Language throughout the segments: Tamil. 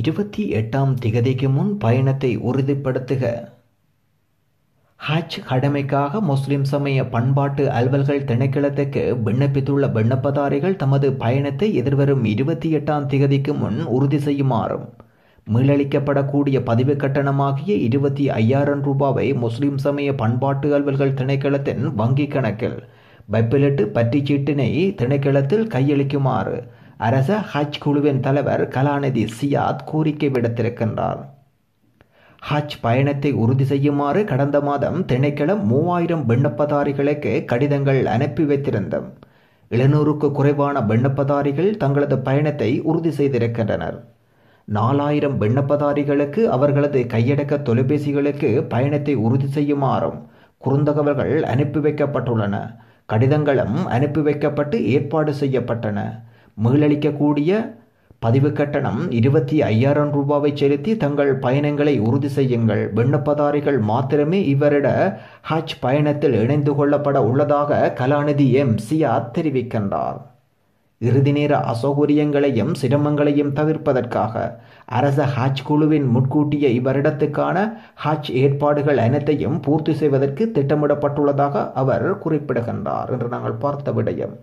இருபத்தி எட்டாம் திகதிக்கு முன் பயணத்தை உறுதிப்படுத்துக. ஹஜ் கடமைக்காக முஸ்லிம் சமய பண்பாட்டு அலுவல்கள் திணைக்களத்துக்கு விண்ணப்பித்துள்ள விண்ணப்பதாரிகள் தமது பயணத்தை எதிர்வரும் இருபத்தி எட்டாம் திகதிக்கு முன் உறுதி செய்யுமாறும். மீளளிக்கப்படக்கூடிய பதிவு கட்டணமாகிய இருபத்தி ஐயாயிரம் ரூபாவை முஸ்லிம் சமய பண்பாட்டு அலுவல்கள் திணைக்களத்தின் வங்கிக் கணக்கில் வைப்பிலிட்டு பற்றிச்சீட்டினை திணைக்களத்தில் கையளிக்குமாறு அரச ஹஜ் குழுவின் தலைவர் கலாநிதி சியாத் கோரிக்கை விடுத்திருக்கின்றார். ஹஜ் பயணத்தை உறுதி செய்யுமாறு கடந்த மாதம் திணைக்களம் மூவாயிரம் விண்ணப்பதாரிகளுக்கு கடிதங்கள் அனுப்பி வைத்திருந்தோம் எழுநூறுக்கு குறைவான விண்ணப்பதாரிகள் தங்களது பயணத்தை உறுதி செய்திருக்கின்றனர். நாலாயிரம் விண்ணப்பதாரிகளுக்கு அவர்களது கையடக்க தொலைபேசிகளுக்கு பயணத்தை உறுதி செய்யுமாறும் குறுந்தகவல்கள் அனுப்பி வைக்கப்பட்டுள்ளன. கடிதங்களும் அனுப்பி வைக்கப்பட்டு ஏற்பாடு செய்யப்பட்டன. மீளளிக்கக்கூடிய பதிவு கட்டணம் இருபத்தி ஐயாயிரம் ரூபாவை செலுத்தி தங்கள் பயணங்களை உறுதி செய்யுங்கள். விண்ணப்பதாரிகள் மாத்திரமே இவரிட ஹஜ் பயணத்தில் இணைந்து கொள்ளப்பட உள்ளதாக கலாநிதி எம். சியாத் தெரிவிக்கின்றார். இறுதி நேர அசௌகரியங்களையும் சிரமங்களையும் தவிர்ப்பதற்காக அரச ஹஜ் குழுவின் முன்கூட்டிய இவரிடத்துக்கான ஹஜ் ஏற்பாடுகள் அனைத்தையும் பூர்த்தி செய்வதற்கு திட்டமிடப்பட்டுள்ளதாக அவர் குறிப்பிடுகின்றார். என்று நாங்கள் பார்த்த விடயம்.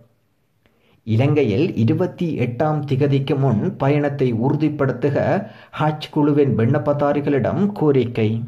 இலங்கையில் இருபத்தி எட்டாம் திகதிக்கு முன் பயணத்தை உறுதிப்படுத்துக ஹஜ் குழுவின் விண்ணப்பதாரிகளிடம் கோரிக்கை.